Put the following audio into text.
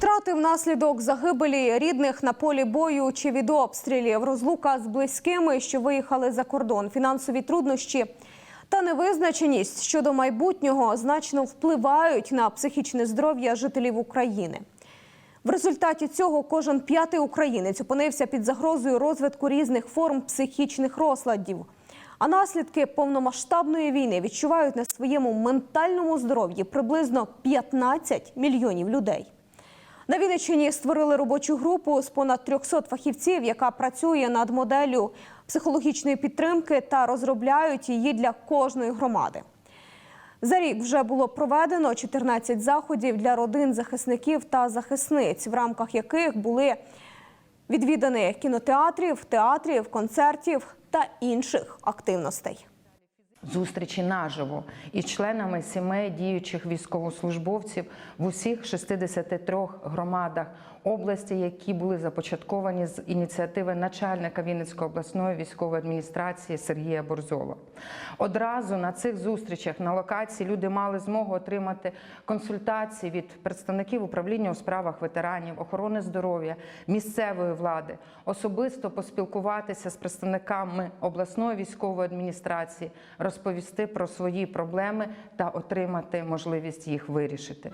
Втрати внаслідок загибелі рідних на полі бою чи від обстрілів, розлука з близькими, що виїхали за кордон, фінансові труднощі та невизначеність щодо майбутнього значно впливають на психічне здоров'я жителів України. В результаті цього кожен п'ятий українець опинився під загрозою розвитку різних форм психічних розладів. А наслідки повномасштабної війни відчувають на своєму ментальному здоров'ї приблизно 15 мільйонів людей. На Вінниччині створили робочу групу з понад 300 фахівців, яка працює над моделлю психологічної підтримки та розробляють її для кожної громади. За рік вже було проведено 14 заходів для родин захисників та захисниць, в рамках яких були відвідані кінотеатрів, театрів, концертів та інших активностей. Зустрічі наживо із членами сімей діючих військовослужбовців в усіх 63 громадах області, які були започатковані з ініціативи начальника Вінницької обласної військової адміністрації Сергія Борзова. Одразу на цих зустрічах на локації люди мали змогу отримати консультації від представників управління у справах ветеранів, охорони здоров'я, місцевої влади, особисто поспілкуватися з представниками обласної військової адміністрації, розповісти про свої проблеми та отримати можливість їх вирішити.